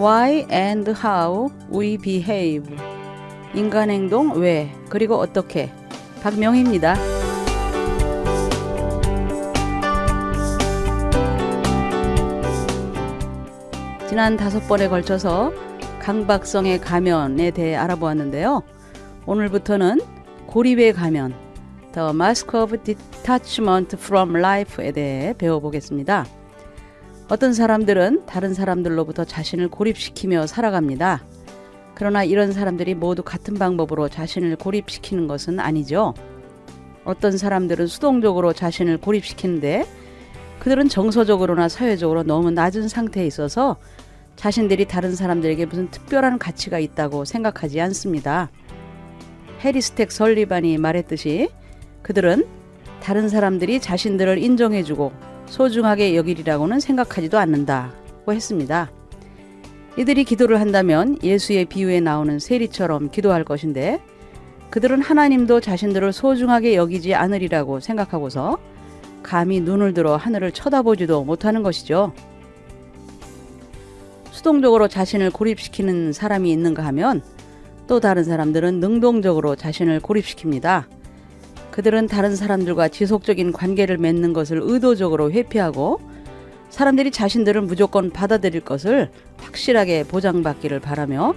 Why and how we behave. 인간 행동 왜 그리고 어떻게. 박명희입니다. 지난 다섯 번에 걸쳐서 강박성의 가면에 대해 알아보았는데요. 오늘부터는 고립의 가면, The Mask of Detachment from Life에 대해 배워보겠습니다. 어떤 사람들은 다른 사람들로부터 자신을 고립시키며 살아갑니다. 그러나 이런 사람들이 모두 같은 방법으로 자신을 고립시키는 것은 아니죠. 어떤 사람들은 수동적으로 자신을 고립시키는데 그들은 정서적으로나 사회적으로 너무 낮은 상태에 있어서 자신들이 다른 사람들에게 무슨 특별한 가치가 있다고 생각하지 않습니다. 해리스텍 설리반이 말했듯이 그들은 다른 사람들이 자신들을 인정해주고 소중하게 여기리라고는 생각하지도 않는다고 했습니다. 이들이 기도를 한다면 예수의 비유에 나오는 세리처럼 기도할 것인데 그들은 하나님도 자신들을 소중하게 여기지 않으리라고 생각하고서 감히 눈을 들어 하늘을 쳐다보지도 못하는 것이죠. 수동적으로 자신을 고립시키는 사람이 있는가 하면 또 다른 사람들은 능동적으로 자신을 고립시킵니다. 그들은 다른 사람들과 지속적인 관계를 맺는 것을 의도적으로 회피하고 사람들이 자신들을 무조건 받아들일 것을 확실하게 보장받기를 바라며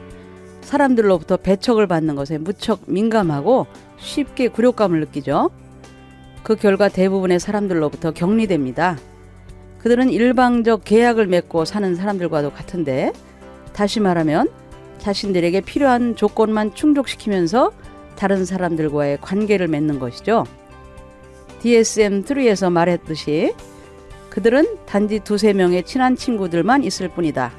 사람들로부터 배척을 받는 것에 무척 민감하고 쉽게 굴욕감을 느끼죠. 그 결과 대부분의 사람들로부터 격리됩니다. 그들은 일방적 계약을 맺고 사는 사람들과도 같은데 다시 말하면 자신들에게 필요한 조건만 충족시키면서 다른 사람들과의 관계를 맺는 것이죠. DSM-3에서 말했듯이 그들은 단지 두세 명의 친한 친구들만 있을 뿐이다.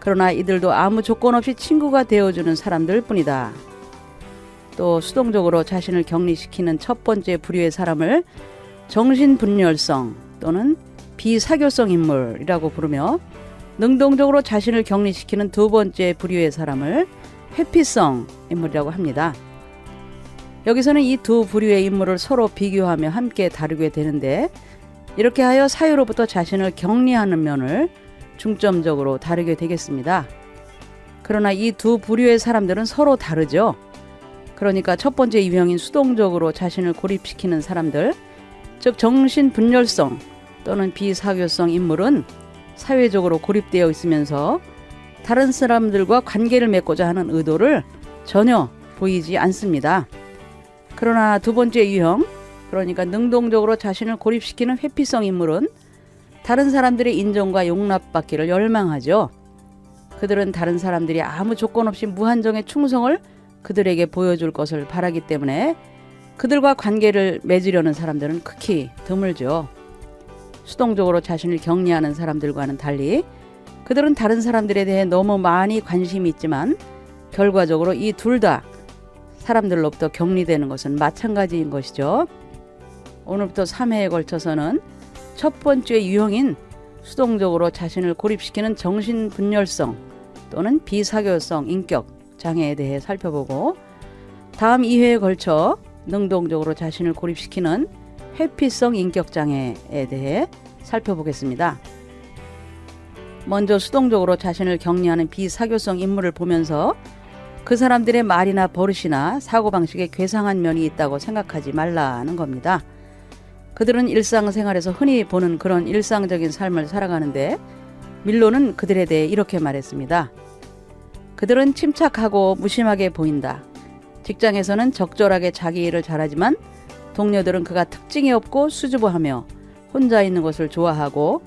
그러나 이들도 아무 조건 없이 친구가 되어주는 사람들 뿐이다. 또 수동적으로 자신을 격리시키는 첫 번째 부류의 사람을 정신분열성 또는 비사교성 인물이라고 부르며 능동적으로 자신을 격리시키는 두 번째 부류의 사람을 회피성 인물이라고 합니다. 여기서는 이 두 부류의 인물을 서로 비교하며 함께 다루게 되는데 이렇게 하여 사유로부터 자신을 격리하는 면을 중점적으로 다루게 되겠습니다. 그러나 이 두 부류의 사람들은 서로 다르죠. 그러니까 첫 번째 유형인 수동적으로 자신을 고립시키는 사람들, 즉 정신 분열성 또는 비사교성 인물은 사회적으로 고립되어 있으면서 다른 사람들과 관계를 맺고자 하는 의도를 전혀 보이지 않습니다. 그러나 두 번째 유형, 그러니까 능동적으로 자신을 고립시키는 회피성 인물은 다른 사람들의 인정과 용납받기를 열망하죠. 그들은 다른 사람들이 아무 조건 없이 무한정의 충성을 그들에게 보여줄 것을 바라기 때문에 그들과 관계를 맺으려는 사람들은 극히 드물죠. 수동적으로 자신을 격리하는 사람들과는 달리 그들은 다른 사람들에 대해 너무 많이 관심이 있지만 결과적으로 이 둘 다 사람들로부터 격리되는 것은 마찬가지인 것이죠. 오늘부터 3회에 걸쳐서는 첫 번째 유형인 수동적으로 자신을 고립시키는 정신분열성 또는 비사교성 인격 장애에 대해 살펴보고 다음 2회에 걸쳐 능동적으로 자신을 고립시키는 회피성 인격 장애에 대해 살펴보겠습니다. 먼저 수동적으로 자신을 격리하는 비사교성 인물을 보면서 그 사람들의 말이나 버릇이나 사고방식에 괴상한 면이 있다고 생각하지 말라는 겁니다. 그들은 일상생활에서 흔히 보는 그런 일상적인 삶을 살아가는데 밀로는 그들에 대해 이렇게 말했습니다. 그들은 침착하고 무심하게 보인다. 직장에서는 적절하게 자기 일을 잘하지만 동료들은 그가 특징이 없고 수줍어하며 혼자 있는 것을 좋아하고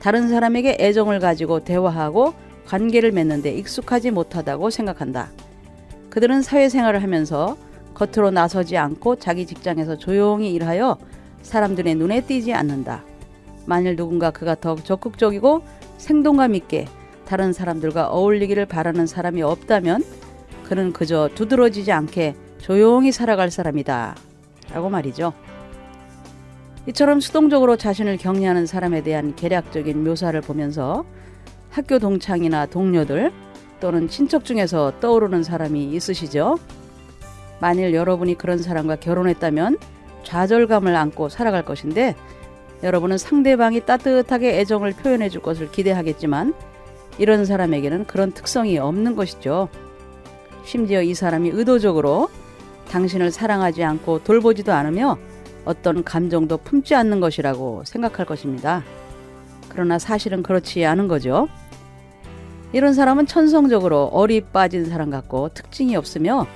다른 사람에게 애정을 가지고 대화하고 관계를 맺는데 익숙하지 못하다고 생각한다. 그들은 사회생활을 하면서 겉으로 나서지 않고 자기 직장에서 조용히 일하여 사람들의 눈에 띄지 않는다. 만일 누군가 그가 더욱 적극적이고 생동감 있게 다른 사람들과 어울리기를 바라는 사람이 없다면 그는 그저 두드러지지 않게 조용히 살아갈 사람이다. 라고 말이죠. 이처럼 수동적으로 자신을 격리하는 사람에 대한 개략적인 묘사를 보면서 학교 동창이나 동료들 또는 친척 중에서 떠오르는 사람이 있으시죠? 만일 여러분이 그런 사람과 결혼했다면 좌절감을 안고 살아갈 것인데 여러분은 상대방이 따뜻하게 애정을 표현해 줄 것을 기대하겠지만 이런 사람에게는 그런 특성이 없는 것이죠. 심지어 이 사람이 의도적으로 당신을 사랑하지 않고 돌보지도 않으며 어떤 감정도 품지 않는 것이라고 생각할 것입니다. 그러나 사실은 그렇지 않은 거죠. 이런 사람은 천성적으로 어리 빠진 사람 같고 특징이 없으며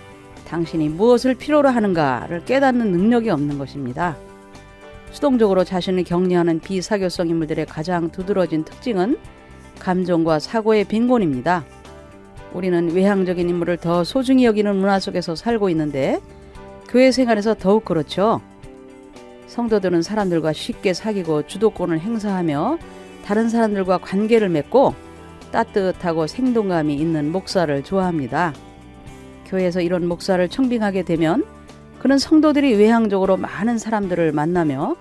당신이 무엇을 필요로 하는가를 깨닫는 능력이 없는 것입니다. 수동적으로 자신을 격려하는 비사교성 인물들의 가장 두드러진 특징은 감정과 사고의 빈곤입니다. 우리는 외향적인 인물을 더 소중히 여기는 문화 속에서 살고 있는데 교회 생활에서 더욱 그렇죠. 성도들은 사람들과 쉽게 사귀고 주도권을 행사하며 다른 사람들과 관계를 맺고 따뜻하고 생동감이 있는 목사를 좋아합니다. 교회에서 이런 목사를 청빙하게 되면 그는 성도들이 외향적으로 많은 사람들을 만나며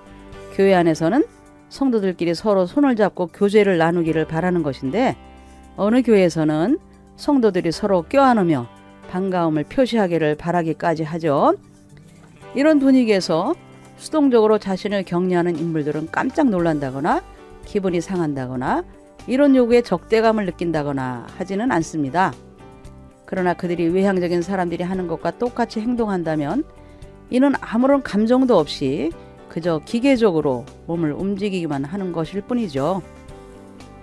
교회 안에서는 성도들끼리 서로 손을 잡고 교제를 나누기를 바라는 것인데 어느 교회에서는 성도들이 서로 껴안으며 반가움을 표시하기를 바라기까지 하죠. 이런 분위기에서 수동적으로 자신을 격려하는 인물들은 깜짝 놀란다거나 기분이 상한다거나 이런 요구에 적대감을 느낀다거나 하지는 않습니다. 그러나 그들이 외향적인 사람들이 하는 것과 똑같이 행동한다면 이는 아무런 감정도 없이 그저 기계적으로 몸을 움직이기만 하는 것일 뿐이죠.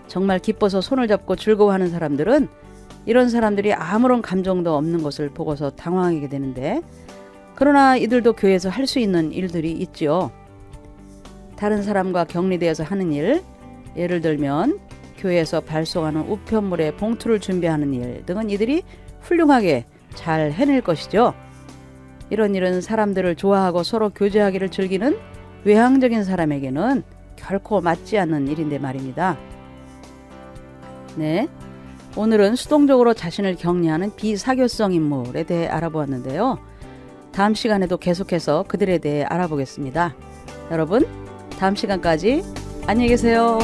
정말 기뻐서 손을 잡고 즐거워하는 사람들은 이런 사람들이 아무런 감정도 없는 것을 보고서 당황하게 되는데 그러나 이들도 교회에서 할 수 있는 일들이 있지요. 다른 사람과 격리되어서 하는 일, 예를 들면 교회에서 발송하는 우편물에 봉투를 준비하는 일 등은 이들이 훌륭하게 잘 해낼 것이죠. 이런 일은 사람들을 좋아하고 서로 교제하기를 즐기는 외향적인 사람에게는 결코 맞지 않는 일인데 말입니다. 네. 오늘은 수동적으로 자신을 격려하는 비사교성 인물에 대해 알아보았는데요. 다음 시간에도 계속해서 그들에 대해 알아보겠습니다. 여러분, 다음 시간까지 안녕히 계세요.